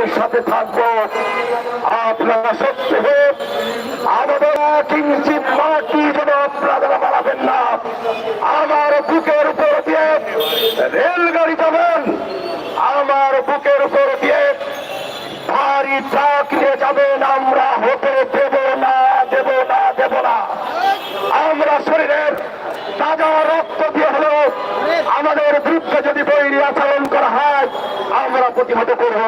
আপনাদের সাথে থাকব। আপনারা সত্য হোক, আমাদের কিঞ্চিত মাটি যেন আপনারা বাড়াবেন না। আমার বুকের উপর দিয়ে রেলগাড়ি যাবেন। আমার বুকের উপর দিয়ে ভারী ট্রাক নিয়ে যাবেন আমরা হতে দেব না দেব না দেব না আমরা শরীরের তাজা রক্ত দিয়ে হলেও আমাদের বিরুদ্ধে যদি বৈরী আচরণ করা হয় আমরা প্রতিহত করব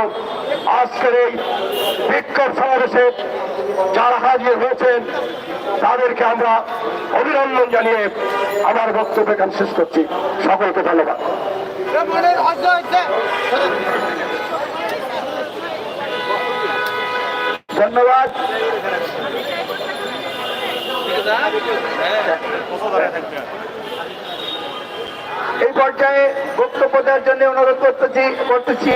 আজকের এই বিক্ষোভ সমাবেশে যারা হাজির হয়েছেন, তাদেরকে আমরা অভিনন্দন জানিয়ে আমার বক্তব্য এখানে শেষ করছি। সকলকে ধন্যবাদ। ধন্যবাদ। এই পর্যায়ে বক্তব্য দেওয়ার জন্য অনুরোধ করতেছি করতেছি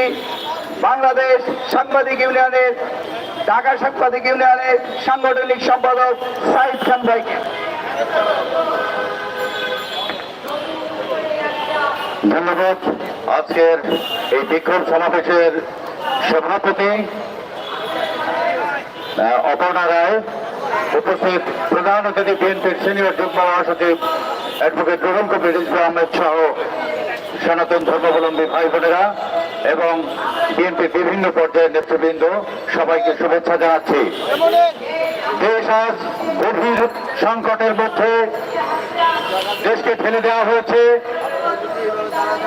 বাংলাদেশ সাংবাদিক ইউনিয়নের, ঢাকা সাংবাদিক ইউনিয়নের সাংগঠনিক সম্পাদক সাইদ খান ভাইকে ধন্যবাদ। আজকের এই বিক্ষোভ সমাবেশের সভাপতি অপর্ণা রায়, উপস্থিত প্রধান অতিথি বিএনপির সিনিয়র যুগ্ম মহাসচিব অ্যাডভোকেট রুহুল কবির রিজভি আহমেদ সহ সনাতন ধর্মাবলম্বী ভাই বোনেরা এবং বিএনপি বিভিন্ন পর্যায়ের নেতৃবৃন্দ সবাইকে শুভেচ্ছা জানাচ্ছি। দেশ আজ গভীর সংকটের মধ্যে দেশকে ঠেলে দেওয়া হয়েছে।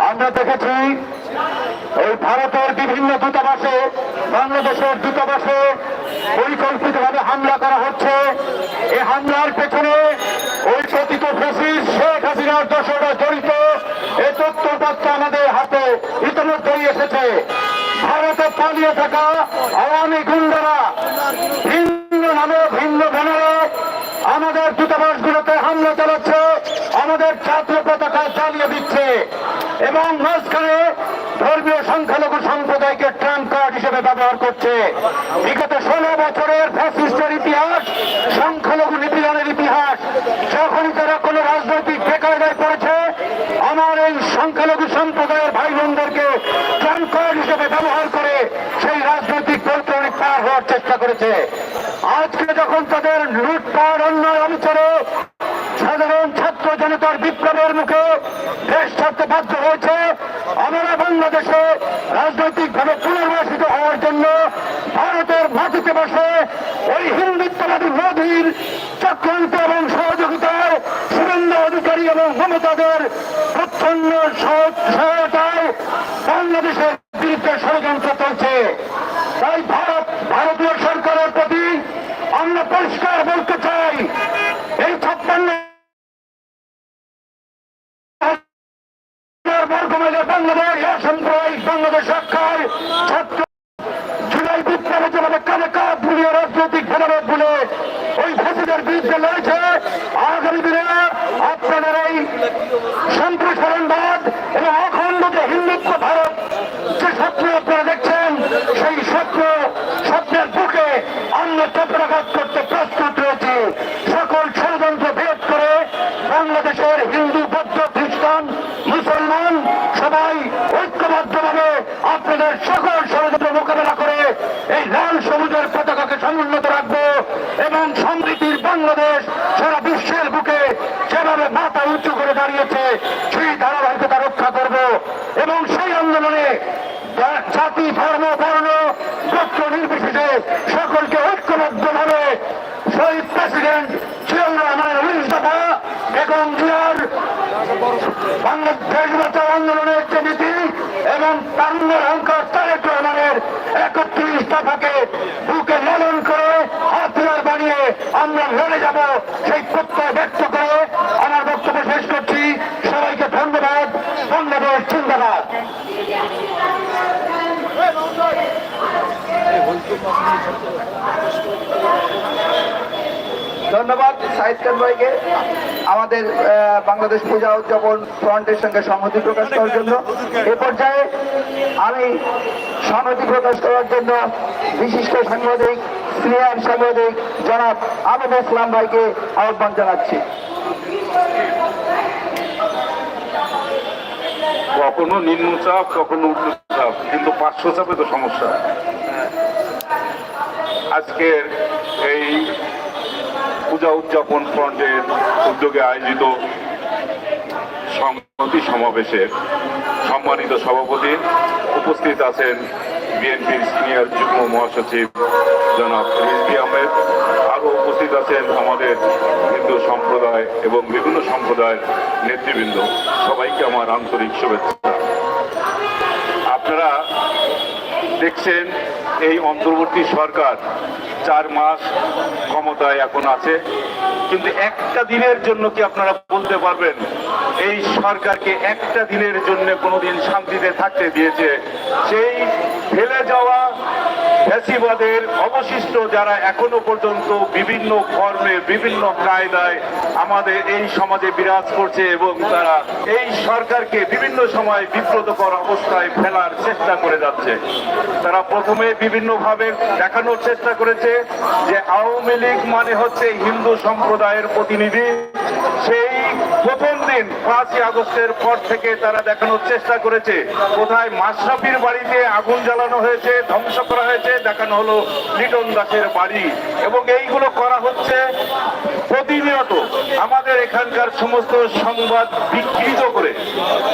আমরা দেখেছি এই ভারতের বিভিন্ন দূতাবাসে, বাংলাদেশের দূতাবাসে পরিকল্পিতভাবে হামলা করা হচ্ছে। এই হামলার পেছনে ওই কথিত ফেসিস শেখ হাসিনার দোষরা জড়িত। এই তথ্যপত্র আমাদের হাতে ইতিমধ্যেই এসেছে। ভারতে পালিয়ে থাকা আওয়ামী গুন্ডারা, ভিন্ন নামে ভিন্ন ব্যানারে আমাদের দূতাবাসগুলোতে হামলা চালাচ্ছে, আমাদের ছাত্র পতাকা চালিয়ে দিচ্ছে। এবং মাঝখানে ধর্মীয় সংখ্যালঘু সম্প্রদায়কে ট্রাম্প কার্ড হিসেবে ব্যবহার করছে। বিগত ষোলো বছরের ফ্যাসিস্টের ইতিহাস, সংখ্যালঘু নিপীড়নের ইতিহাস, যখনই তারা কোনো রাজনৈতিক বেকায়দায় পড়েছে, আমার এই সংখ্যালঘু সম্প্রদায়ের ভাই বোনদেরকে ট্রাম্প কার্ড হিসেবে ব্যবহার করে সেই রাজনৈতিক বৈতরণিক পার হওয়ার চেষ্টা করেছে। আজকে যখন তাদের লুটপাট, অন্যায়, অবিচারে সাধারণ ছাত্র জনতার বিপ্লবের মুখে দেশ ছাড়তে বাধ্য হয়েছে। আমরা বাংলাদেশে রাজনৈতিকভাবে পুনর্বাসিত হওয়ার জন্য ভারতের মাটিতে বসে ওই হিন্দুত্ববাদী মোদীর চক্রান্ত এবং সহযোগিতায় শুভেন্দু অধিকারী এবং মমতাদের প্রচ্ছন্ন সহ- সহায়তায় বাংলাদেশের বিরুদ্ধে ষড়যন্ত্র চলছে। তাই ভারত, ভারতীয় সরকারের প্রতি আমরা পরিষ্কার বলতে চাই, এই ছাপ্পান্ন বর্গমাইলের বাংলাদেশ সাম্প্রদায়িক বাংলাদেশ রক্ষায় ছাত্র জুলাই বিপ্লবে যেভাবে কানে কাঁধ মিলিয়ে রাজনৈতিক ভেদাভেদ বলে ওই ফাঁসিদের বিরুদ্ধে লড়েছে আগামী দিনে আপনাদের এই সম্প্রসারণবাদ এবং অখণ্ড যে হিন্দুত্ব ভারত যে স্বপ্ন আপনারা দেখছেন সেই স্বপ্ন, স্বপ্নের বুকে চপ্রাঘাত করতে প্রস্তুত রয়েছি। সকল ষড়যন্ত্র ভেদ করে বাংলাদেশের হিন্দু, বৌদ্ধ, খ্রিস্টান, মুসলমান সবাই ঐক্যবদ্ধভাবে আপনাদের সকল ষড়যন্ত্র মোকাবেলা করে এই লাল সবুজের পতাকাকে সমুন্নত রাখব এবং সমৃদ্ধির বাংলাদেশ সারা বিশ্বের বুকে যেভাবে মাথা উঁচু করে দাঁড়িয়েছে সেই ধারাবাহিকতা রক্ষা করব এবং সেই আন্দোলনে জা- জাতি ধর্ম বর্ণ গোত্র নির্বিশেষে সকলকে ঐক্যবদ্ধভাবে শহীদ প্রেসিডেন্ট জিয়াউর রহমানের উনিশ দফা এবং আন্দোলনের যে নীতি এবং তারুণ্যের অঙ্কর তারেক রহমানের একত্রিশ দফাকে বুকে লালন করে হাতিয়ার বানিয়ে আমরা লড়ে যাব, সেই প্রত্যয় ব্যক্ত করে আমার বক্তব্য শেষ করছি। সবাইকে ধন্যবাদ। বাংলাদেশ জিন্দাবাদ। ধন্যবাদ সাহিদ খান ভাইকে। আমাদের বাংলাদেশ পূজা উদযাপন ফ্রন্টের সঙ্গে সংহতি প্রকাশ করার জন্য। এ পর্যায়ে আমি সংহতি প্রকাশ করার জন্য বিশিষ্ট সাংবাদিক, সিনিয়র সাংবাদিক জনাব আবেদ ইসলাম ভাইকে আহ্বান জানাচ্ছি। কখনো নিম্ন নিম্নচাপ, কখনো উচ্চচাপ, কিন্তু পাঁচশো চাপে তো সমস্যা। আজকের এই পূজা উদযাপন ফ্রন্টের উদ্যোগে আয়োজিত সংহতি সমাবেশের সম্মানিত সভাপতি উপস্থিত আছেন বিএনপির সিনিয়র যুগ্ম মহাসচিব জনাব রিজভি আহমেদ। আরও উপস্থিত আছেন আমাদের হিন্দু সম্প্রদায় এবং বিভিন্ন সম্প্রদায়ের নেতৃবৃন্দ। সবাইকে আমার আন্তরিক শুভেচ্ছা। আপনারা দেখছেন এই অন্তর্বর্তী সরকার চার মাস ক্ষমতায় এখন আছে। কিন্তু একটা দিনের জন্য কি আপনারা বলতে পারবেন, এই সরকারকে একটা দিনের জন্য কোনোদিন শান্তিতে থাকতে দিয়েছে? সেই ফেলে যাওয়া ফ্যাসিবাদের অবশিষ্ট যারা এখনও পর্যন্ত বিভিন্ন কর্মে বিভিন্ন কায়দায় আমাদের এই সমাজে বিরাজ করছে এবং তারা এই সরকারকে বিভিন্ন সময় বিব্রতকর অবস্থায় ফেলার চেষ্টা করে যাচ্ছে। তারা প্রথমে বিভিন্নভাবে দেখানোর চেষ্টা করেছে যে আওয়ামী লীগ মানে হচ্ছে হিন্দু সম্প্রদায়ের প্রতিনিধি। সেই প্রথম দিন পাঁচই আগস্টের পর থেকে তারা দেখানোর চেষ্টা করেছে। কোথায় মাশরাফির বাড়িতে আগুন জ্বালানো হয়েছে, ধ্বংস করা হয়েছে, দেখানো হলো লিটন দাসের বাড়ি। এবং এইগুলো করা হচ্ছে প্রতিনিয়ত। আমাদের এখানকার সমস্ত সংবাদ বিকৃত করে।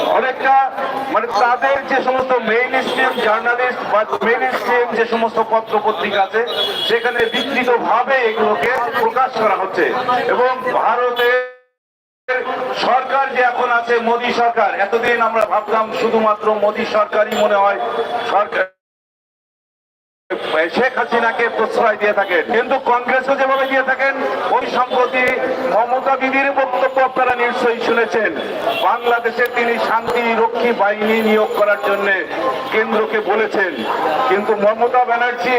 অনেকটা মানে তাদের যে সমস্ত মেইন স্ট্রিম জার্নালিস্ট বা মেইন স্ট্রিম যে সমস্ত পত্র পত্রিকা আছে, সেখানে বিকৃতভাবে এগুলোকে প্রকাশ করা হচ্ছে। এবং ভারতে সরকার যে এখন আছে, মোদী সরকার, এতদিন আমরা ভাবতাম শুধুমাত্র মোদী সরকারই মনে হয় সরকার শেখ হাসিনাকে প্রশ্রয় দিয়ে থাকেন। কিন্তু কংগ্রেসও যেভাবে দিয়ে থাকেন, ওই সম্প্রতি মমতা দিদির বক্তব্য আপনারা নিশ্চয়ই শুনেছেন। বাংলাদেশে তিনি শান্তি রক্ষী বাহিনী নিয়োগ করার জন্য কেন্দ্রকে বলেছেন। কিন্তু মমতা ব্যানার্জি,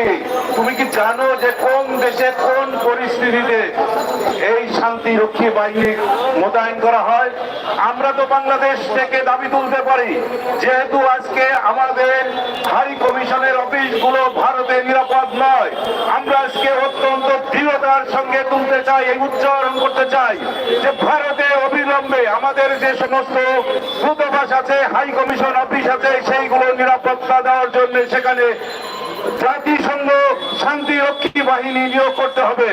তুমি কি জানো যে কোন দেশে কোন পরিস্থিতিতে এই শান্তি রক্ষী বাহিনী মোতায়েন করা হয়? আমরা তো বাংলাদেশ থেকে দাবি তুলতে পারি। যেহেতু আজকে আমাদের হাই কমিশনের অফিসগুলো ভারতে নিরাপদ নয়। আমরা আজকে অত্যন্ত দৃঢ়তার সঙ্গে তুলতে চাই, এই উচ্চারণ করতে চাই যে ভারতে অবিলম্বে আমাদের যে সমস্ত দূতাবাস আছে হাই কমিশন অফিস আছে, সেইগুলো নিরাপত্তা দেওয়ার জন্য সেখানে জাতিসংঘ শান্তি রক্ষী বাহিনী নিয়োগ করতে হবে।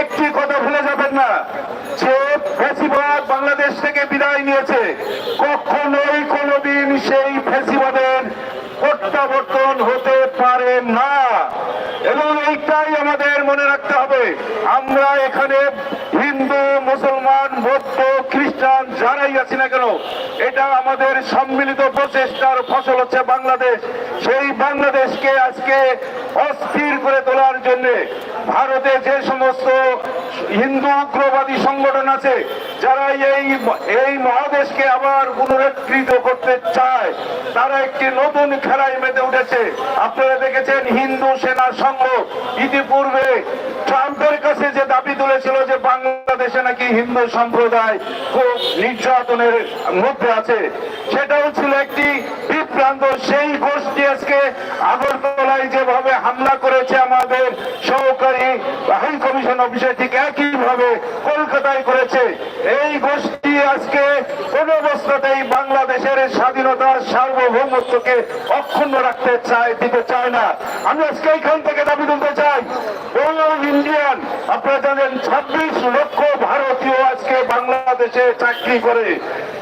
একটি কথা ভুলে যাবেন না, যে ফেসিবাদ বাংলাদেশ থেকে বিদায় নিয়েছে। কখনোই কোনোদিন সেই ফেসিবাদের প্রত্যাবর্তন হতে পারে না। এবং এইটাই আমাদের মনে রাখতে হবে। আমরা এখানে হিন্দু, মুসলমান, বৌদ্ধ, খ্রিস্টান যারাই আছি না কেন, এটা আমাদের সম্মিলিত প্রচেষ্টার ফসল হচ্ছে বাংলাদেশ। সেই বাংলাদেশকে আজকে অস্থির করে তোলার জন্য ভারতে যে সমস্ত হিন্দু উগ্রবাদী সংগঠন আছে, যারা এই এই মহাদেশকে আবার পুনরুদ্ধৃত করতে চায়, তারা একটি নতুন খেলায় মেতে উঠেছে। আপনারা দেখেছেন হিন্দু সেনা সংঘ ইতিপূর্বে ট্রাম্পের কাছে যে দাবি তুলেছিল যে বাংলাদেশে নাকি হিন্দু সম্প্রদায় খুব নির্যাতনের মধ্যে আছে, সেটাও ছিল একটি বিভ্রান্ত সেই গোষ্ঠী আজকে আগরতলায় যেভাবে হামলা করেছে আমাদের সহকারী হাই কমিশন অফিসে ঠিক একইভাবে কলকাতায় করেছে। এই গোষ্ঠী আজকে কোন অবস্থাতেই বাংলাদেশের স্বাধীনতা সার্বভৌমত্বকে অক্ষুণ্ণ রাখতে চায়, দিতে চায় না। আমি আজকে এইখান থেকে দাবি তুলতে চাই ইন্ডিয়ান আপনারা জানেন, ছাব্বিশ লক্ষ ভারতীয় আজকে বাংলাদেশে চাকরি করে।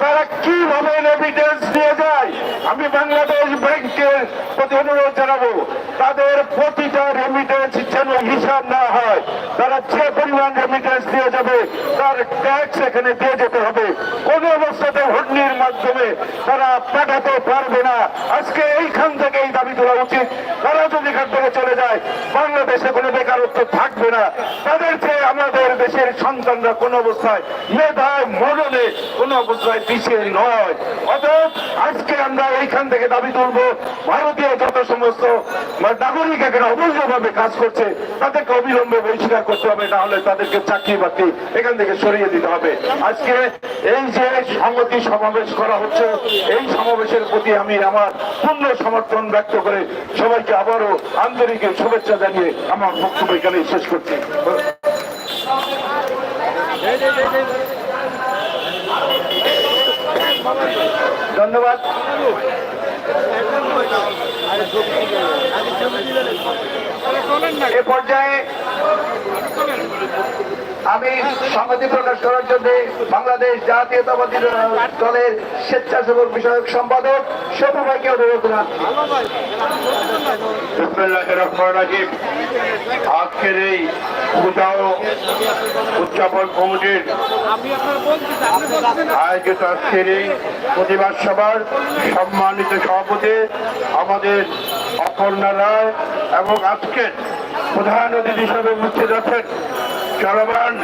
তারা কীভাবে রেমিটেন্স দিয়ে যায়? আমি বাংলাদেশ ব্যাংকের প্রতি অনুরোধ জানাব, তাদের প্রতিটা রেমিটেন্স যেন হিসাব না হয়, তারা যে পরিমাণ রেমিটেন্স দিয়ে যাবে, তার ট্যাক্স এখানে দিয়ে যেতে হবে। কোন অবস্থাতে হুন্ডির মাধ্যমে তারা পাঠাতে পারবে না। আজকে এইখান থেকে এই দাবি তোলা উচিত। তারা যদি এখান থেকে চলে যায়, বাংলাদেশে কোনো বেকারত্ব থাকবে না। তাদের চেয়ে আমাদের দেশের সন্তানরা কোন অবস্থায় মেধায় মরণে কোন অবস্থায় পিছিয়ে নয়। অতএব আজকে আমরা এইখান থেকে দাবি তুলবো, ভারতীয় যত সমস্ত নাগরিক এখানে অবৈধভাবে কাজ করছে, তাদেরকে অবিলম্বে বহিষ্কার করতে হবে না হলে তাদেরকে চাকরি বাকরি এখান থেকে সরিয়ে দিতে হবে। আজকে এই যে সংহতি সমাবেশ করা হচ্ছে, এই সমাবেশের প্রতি আমি আমার পূর্ণ সমর্থন ব্যক্ত করে সবাইকে আবারও আন্তরিক শুভেচ্ছা জানিয়ে আমার বক্তব্য এখানে শেষ করছি। ধন্যবাদ। এ পর্যায়ে আমি সংহতি প্রকাশ করার জন্য বাংলাদেশ জাতীয়তাবাদী দলের স্বেচ্ছাসেবক বিষয়ক সম্পাদক সবু ভাইকে অনুরোধ রাখছি আজকের এই ও উদযাপন কমিটির আয়োজিত আজকের এই প্রতিবাদ সভার সম্মানিত সভাপতি আমাদের অপর্ণা রায় এবং আজকের প্রধান অতিথি হিসাবে উপস্থিত আছেন চলমান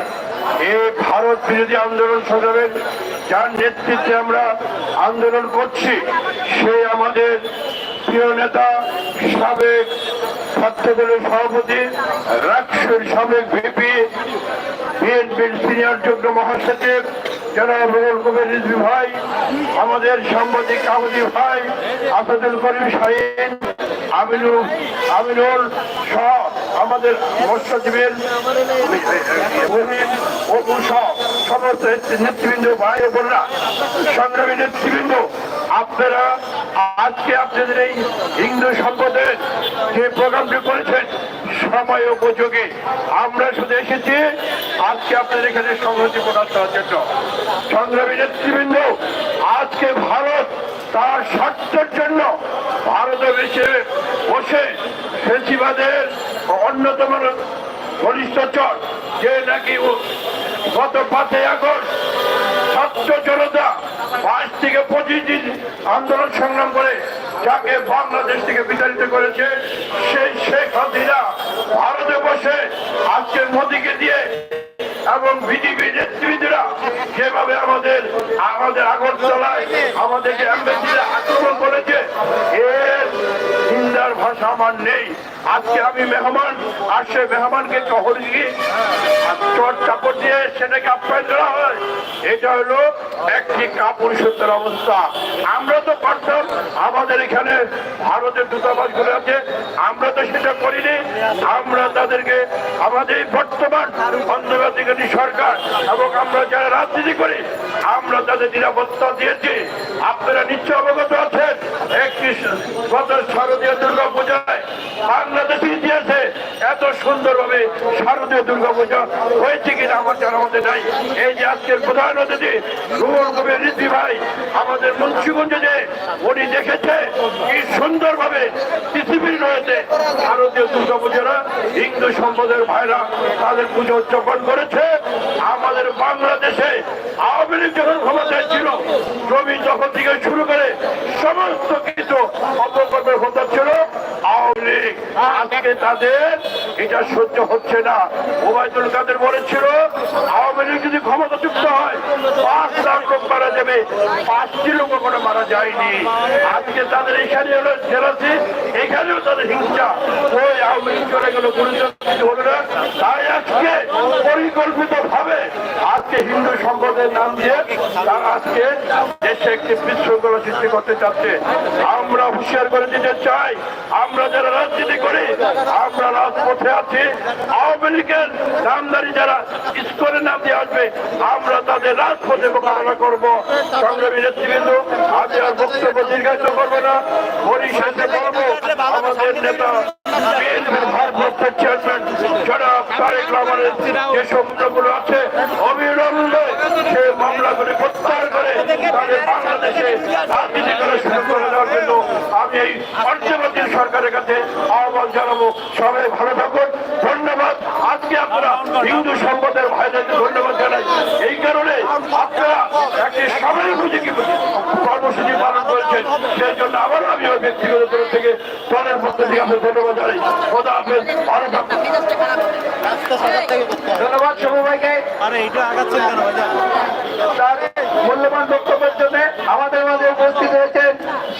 এই ভারত বিরোধী আন্দোলন সংগ্রামের যার নেতৃত্বে আমরা আন্দোলন করছি সে আমাদের প্রিয় নেতা, সাবেক ছাত্রদলের সভাপতি রাকসুর সাবেক ভিপি বিএনপির সিনিয়র যুগ্ম মহাসচিব, জনাব রুহুল কবির রিজভি ভাই, আমাদের সাংবাদিক কামদি ভাই, আসাদুল করিম শাহিন আমিনুল আমিনুল সহ আমাদের মৎস্যজীবীর সমস্ত নেতৃবৃন্দ, ভাই বোনরা, সংগ্রামী নেতৃবৃন্দ আপনারা, আজকে আপনাদের এই হিন্দু সম্পদের যে প্রোগ্রামটি করেছেন, সময় উপযোগী। আমরা শুধু এসেছি, আজকে আপনাদের এখানে সংহতি প্রকাশ করার জন্য। সংগ্রামী নেতৃবৃন্দ, আজকে ভারত তার স্বার্থের জন্য ভারতে বেশে বসে ফেসিবাদের অন্যতম ঘনিষ্ঠ যে নাকি গত পাঁচই আগস্ট ছাত্র জনতা পাঁচ থেকে পঁচিশ দিন আন্দোলন সংগ্রাম করে যাকে বাংলাদেশ থেকে বিতাড়িত করেছে, সেই শেখ হাসিনা ভারতে বসে আজকে মোদীকে দিয়ে এবং বিজেপি নেতৃবৃন্দরা যেভাবে আমাদের আমাদের আগর আগরতলায় আমাদেরকে আক্রমণ করেছে, এর চিন্তার ভাষা আমার নেই। আজকে আমি মেহমান, আর সে মেহমানকে শহর গিয়ে চট চাপড় দিয়ে সেটাকে আপ্যায়ন করা হয়। এটা হলো একটি কাপুরুষত্বের অবস্থা। আমরা তো পারতাম, আমাদের এখানে ভারতের দূতাবাসগুলো আছে, আমরা তো সেটা করিনি। আমরা তাদেরকে, আমাদের বর্তমান অন্তর্বর্তীকালীন সরকার, এবং আমরা যারা রাজনীতি করি আমরা তাদের নিরাপত্তা দিয়েছি, আপনারা নিশ্চয় অবগত আছেন। একটি গত শারদীয় দুর্গা পূজায় বাংলাদেশের ইতিহাসে এত সুন্দরভাবে শারদীয় দুর্গা পূজা হয়েছে কিনা আমার জানার মধ্যে নাই। এই যে আজকের প্রধান অতিথি রুহুল কবির রিদ্ধি ভাই, আমাদের মুন্সিগঞ্জে যে উনি দেখেছে, কি সুন্দরভাবে পৃথিবীর রয়েছে ভারতীয় দুর্গা পূজারা হিন্দু সম্পদের ভাইরা তাদের পুজো উদযাপন করেছে। বাংলাদেশে আওয়ামী যখন ক্ষমতায় ছিল জমি দখল থেকে শুরু করে সমস্ত কিছু অপকর্মের হতে ছিল, আওয়ামী লীগ। আজকে তাদের এটা সহ্য হচ্ছে না। ওবায়দুল কাদের বলেছিল, আওয়ামী লীগ যদি হয়, পাঁচ লাখ লোক মারা যাবে, পাঁচটি লোক মারা যায়নি। আজকে তাদের এখানে হলো জেলাসি এখানেও তাদের হিংসা। ওই আওয়ামী লীগ চলে গেল তাই আজকে পরিকল্পিত সম্পদের নাম দিয়ে তারা আজকে দেশে একটি বিশৃঙ্খলা সৃষ্টি করতে চাচ্ছে, আমরা হুঁশিয়ার করে দিতে চাই, আমরা যারা রাজনীতি করি, আমরা রাজপথে আছি, আওয়ামী লীগের নামদারি যারা স্কোরের নাম দিয়ে আসবে, আমরা তাদের রাজপথে মোকাবেলা করব। সংগ্রামী নেতৃবৃন্দ, আমি আর বক্তব্য দীর্ঘায়িত করব না পরিশেষে বলব, আমাদের নেতা চেয়ারম্যান জনাব তারেক রহমানের যে থাকুন। ধন্যবাদ। আপনারা জানাই। এই কারণে আপনারা একটি সাময়িক কর্মসূচি পালন করেছেন। সেই জন্য আবারও আমি ওই ব্যক্তিগত থেকে দলের পক্ষ থেকে আপনার ধন্যবাদ জানাই। খোদা থাকুন। ধন্যবাদ সবু আরে এটা আগাচ্ছেন কেন তার মূল্যবান বক্তব্যের জন্য আমাদের মাঝে উপস্থিত হয়েছেন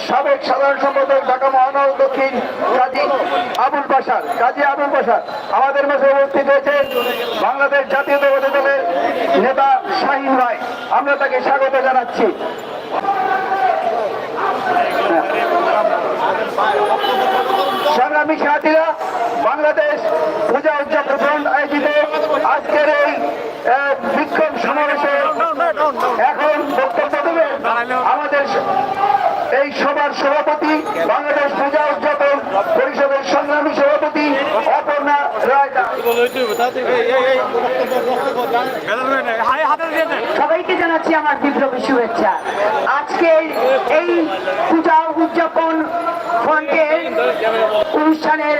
সাবেক সাধারণ সম্পাদক ঢাকা মহানগর দক্ষিণ কাজী আবুল বাসার কাজী আবুল বাসার আমাদের মাঝে উপস্থিত হয়েছেন বাংলাদেশ জাতীয়তাবাদী দলের নেতা শাহিন ভাই। আমরা তাকে স্বাগত জানাচ্ছি। সংগ্রামী সাথীরা বাংলাদেশ পূজা উদযাপন আজকের এই বিক্ষোভ সমাবেশে এখন বক্তব্য দেবেন আমাদের এই সভার সভাপতি, বাংলাদেশ পূজা উদযাপন পরিষদের সংগ্রামী সভাপতি অপর্ণা সবাইকে জানাচ্ছি আমার বিপ্লবী শুভেচ্ছা। আজকে এই পূজা উদযাপন ফ্রন্টের অনুষ্ঠানের